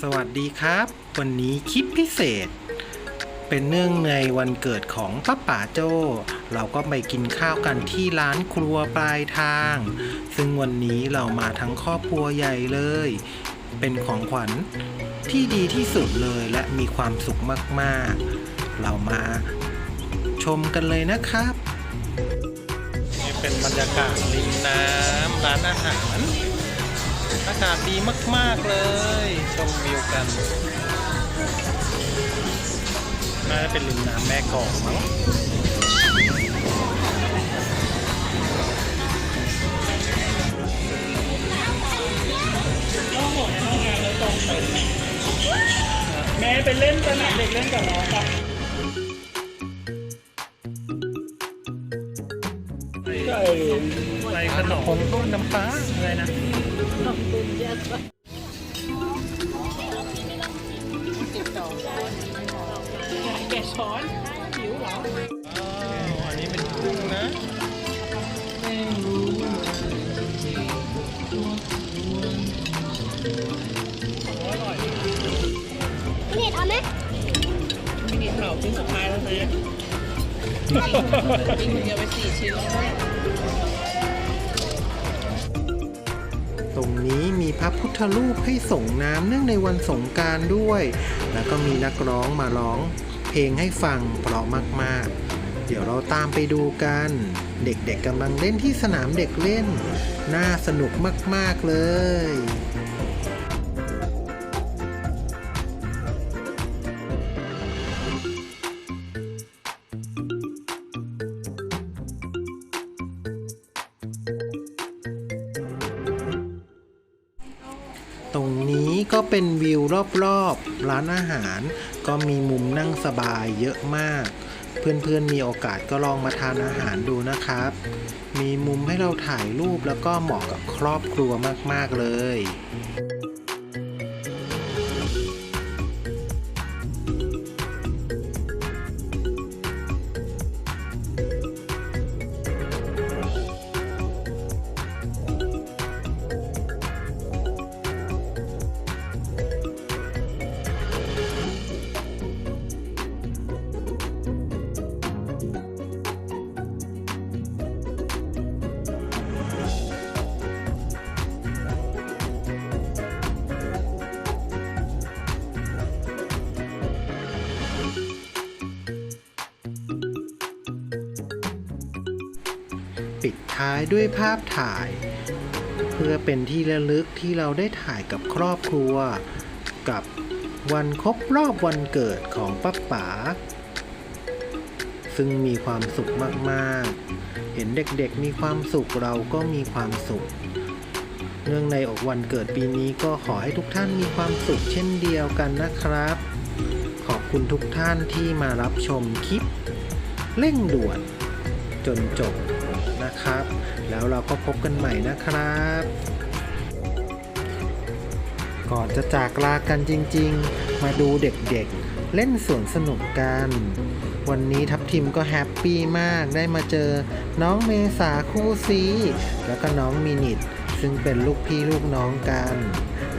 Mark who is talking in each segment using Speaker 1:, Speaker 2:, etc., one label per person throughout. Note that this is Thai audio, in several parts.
Speaker 1: สวัสดีครับ วันนี้คลิปพิเศษ เป็นเนื่องในวันเกิดของป้าป๋าโจ เราก็ไปกินข้าวกันที่ร้านครัวปลายทาง ซึ่งวันนี้เรามาทั้งครอบครัวใหญ่เลย เป็นของขวัญที่ดีที่สุดเลยและมีความสุขมากๆ เรามาชมกันเลยนะครับ นี่เป็นบรรยากาศริมน้ำร้านอาหาร อากาศดีมาก ๆ เลย ชมวิวกันน่าจะเป็นริมน้ำแม่กองมั้ง
Speaker 2: แม่ไปเล่นสนามเด็กเล่นกับน้องปะ ใช่
Speaker 1: ใส่ขนมผมต้นน้ำปลาอะไรนะ
Speaker 2: แกะช้อนหิวเหรอ
Speaker 1: อ๋ออันนี้เป็นกุ้งนะ
Speaker 3: พี่เนตเอาไหม
Speaker 2: มินิเข่าชิ้นสุดท้ายแล้วนะกินคนเดียวไปสี่ชิ้นแล้ว
Speaker 1: ตรงนี้มีพระพุทธรูปให้ส่งน้ำเนื่องในวันสงการด้วย แล้วก็มีนักร้องมาร้อง เพลงให้ฟังเพราะมากๆ เดี๋ยวเราตามไปดูกัน เด็กๆกำลังเล่นที่สนามเด็กเล่น น่าสนุกมากๆเลย ตรงนี้ก็เป็นวิวรอบๆ ร้านอาหาร ก็มีมุมนั่งสบายเยอะมาก เพื่อนๆมีโอกาสก็ลองมาทานอาหารดูนะครับ มีมุมให้เราถ่ายรูปแล้วก็เหมาะกับครอบครัวมากๆเลย ปิดท้ายด้วยภาพถ่าย เพื่อเป็นที่ระลึกที่เราได้ถ่ายกับครอบครัว กับวันครบรอบวันเกิดของป้าป๋าซึ่งมีความสุขมากๆ เห็นเด็กๆมีความสุขเราก็มีความสุข เนื่องในอกวันเกิดปีนี้ก็ขอให้ทุกท่านมีความสุขเช่นเดียวกันนะครับ ขอบคุณทุกท่านที่มารับชมคลิป เร่งด่วน จนจบ นะครับ แล้วเราก็พบกันใหม่นะครับ ก่อนจะจากลากันจริง ๆ มาดูเด็กๆ เล่นสวนสนุกกัน วันนี้ทัพทิมก็แฮปปี้มากได้มาเจอ น้องเมษาคู่ซีแล้วก็น้องมินิทซึ่งเป็นลูกพี่ลูกน้องกัน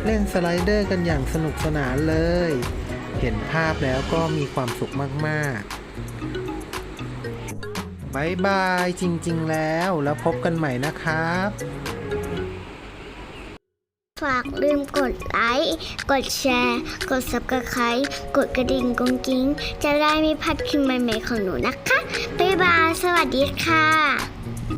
Speaker 1: เล่นสไลเดอร์กันอย่างสนุกสนานเลย เห็นภาพแล้วก็มีความสุขมาก ๆ บายบายจริง ๆ แล้วแล้วพบกันใหม่นะครับ
Speaker 3: ฝากลืมกดไลค์ กดแชร์ กด subscribe กดกระดิ่งกงกิ้ง จะได้ไม่พลาดคลิปใหม่ ๆ ของหนูนะคะ บ๊ายบาย สวัสดีค่ะ